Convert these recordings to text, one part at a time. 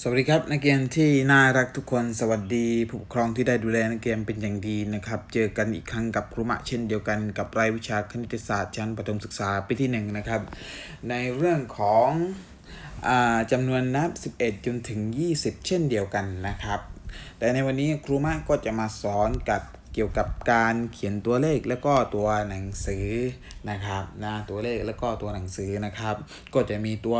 สวัสดีครับนักเรียนที่น่ารักทุกคนสวัสดีผู้ปกครองที่ได้ดูแลนักเรียนเป็นอย่างดีนะครับ เจอกันอีกครั้งกับครูมะเช่นเดียวกันกับรายวิชาคณิตศาสตร์ชั้นประถมศึกษาปีที่หนึ่งนะครับ ในเรื่องของอจำนวนนับ 11 จนถึง 20 เช่นเดียวกันนะครับ แต่ในวันนี้ครูมะก็จะมาสอนกับ เกี่ยวกับการเขียนตัวเลขแล้วก็ตัวหนังสือนะครับนะตัวเลขแล้วก็ตัวหนังสือนะครับ ก็จะมีตัว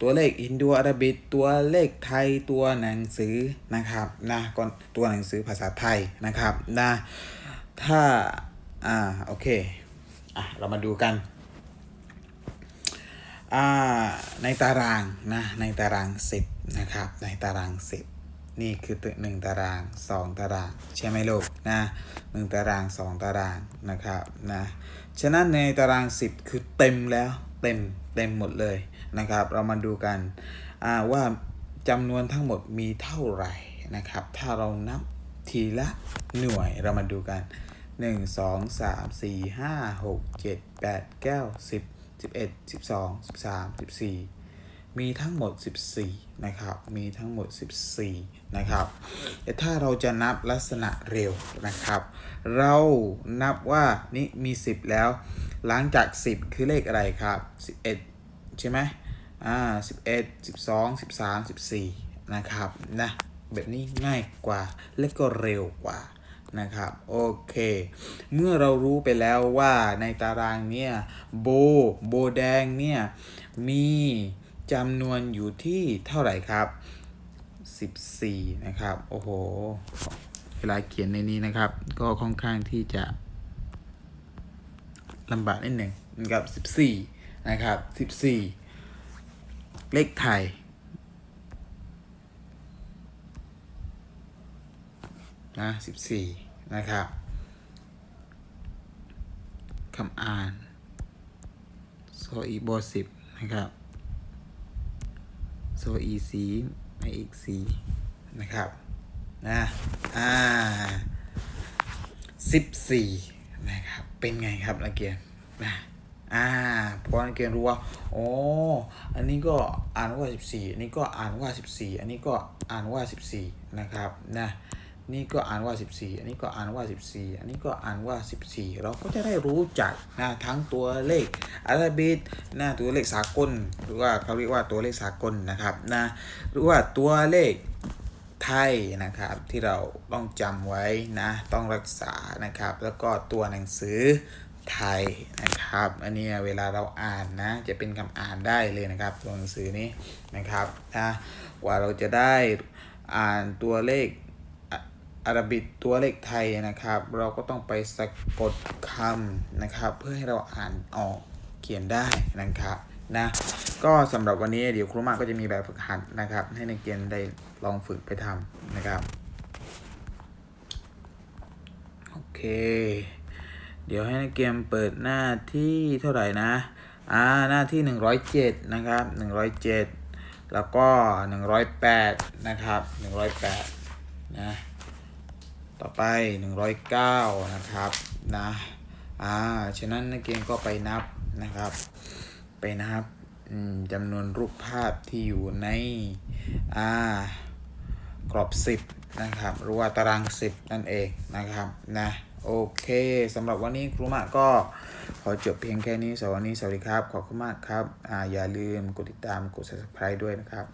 ตัวเลขฮินโดอาราบิกตัวเลขไทยตัวหนังสือนะครับนะก็ตัวหนังสือภาษาไทยนะครับนะถ้าอ่าโอเคอะเรามาดูกันอ่าในตารางนะในตารางสิบนะครับ ในตารางสิบ นี่คือตึกหนึ่งตาราง 2 ตาราง ใช่ไหมลูกนะหนึ่งตาราง 2 ตารางนะครับนะฉะนั้นในตาราง 10 คือเต็มแล้วเต็มเต็มหมดเลยนะครับ เรามาดูกันว่าจำนวนทั้งหมดมีเท่าไหร่นะครับ ถ้าเรานับทีละหน่วยเรามาดูกัน 1 2 3 4 5 6 7 8 9 10 11 12 13 14 มีทั้งหมด 14 นะครับ มีทั้งหมด 14 นะครับแต่ถ้าเราจะนับลักษณะเร็วนะครับ เรานับว่านี่มี 10 แล้ว หลังจาก 10 คือเลขอะไรครับ 11 ใช่ไหมอ่า11 12 13 14 นะครับ นะ แบบนี้ง่ายกว่า และก็เร็วกว่านะครับโอเค เมื่อเรารู้ไปแล้วว่าในตารางเนี่ยโบโบแดงเนี่ยมี จำนวนอยู่ที่เท่าไหร่ครับ 14 นะครับ โอ้โห เวลาเขียนในนี้นะครับ ก็ค่อนข้างที่จะลำบากนิดหนึ่งนะครับ 14 นะครับ 14 เลขไทย นะ14 นะครับคำอ่าน โซอีโบสิบนะครับ โซอีสีไม่อีกสีนะครับนะอ่าสิบสี่นะครับเป็นไงครับนักเรียนนะอ่าเพราะนักเรียนรู้ว่าโอ้อันนี้ก็อ่านว่า14อันนี้ก็อ่านว่าสิบสี่อันนี้ก็อ่านว่าสิบสี่นะครับนะ นี่ก็อ่านว่า 14 อันนี้ก็อ่านว่า 14 อันนี้ก็อ่านว่า 14 เราก็จะได้รู้จักนะทั้งตัวเลขอาราบิกนะตัวเลขสากล หรือว่าเขาเรียกว่าตัวเลขสากลนะครับนะหรือว่าตัวเลขไทยนะครับที่เราต้องจำไว้นะต้องรักษานะครับ แล้วก็ตัวหนังสือไทยนะครับ อันนี้เวลาเราอ่านนะ จะเป็นคำอ่านได้เลยนะครับ ตัวหนังสือนี้นะครับนะว่าเราจะได้อ่านตัวเลข อาราบิกตัวเลขไทยนะครับ เราก็ต้องไปสะกดคำนะครับ เพื่อให้เราอ่านออกเขียนได้นะครับนะก็สำหรับวันนี้เดี๋ยวครูมาก็จะมีแบบฝึกหัดนะครับ ให้นักเรียนได้ลองฝึกไปทำนะครับโอเค เดี๋ยวให้นักเรียนเปิดหน้าที่เท่าไหร่นะอ่าหน้าที่107นะครับ107แล้วก็108นะครับ108นะ ต่อไป 109 นะครับนะอ่าฉะนั้นนักเรียนก็ไปนับนะครับ ไปนับจำนวนรูปภาพที่อยู่ในอ่ากรอบ 10 นะครับ หรือว่าตาราง 10 นั่นเองนะครับนะโอเคสำหรับวันนี้ครูมะก็ขอจบเพียงแค่นี้สวันนี้สวัสดีครับ ขอบคุณมากครับอ่าอย่าลืมกดติดตามกด subscribe ด้วยนะครับ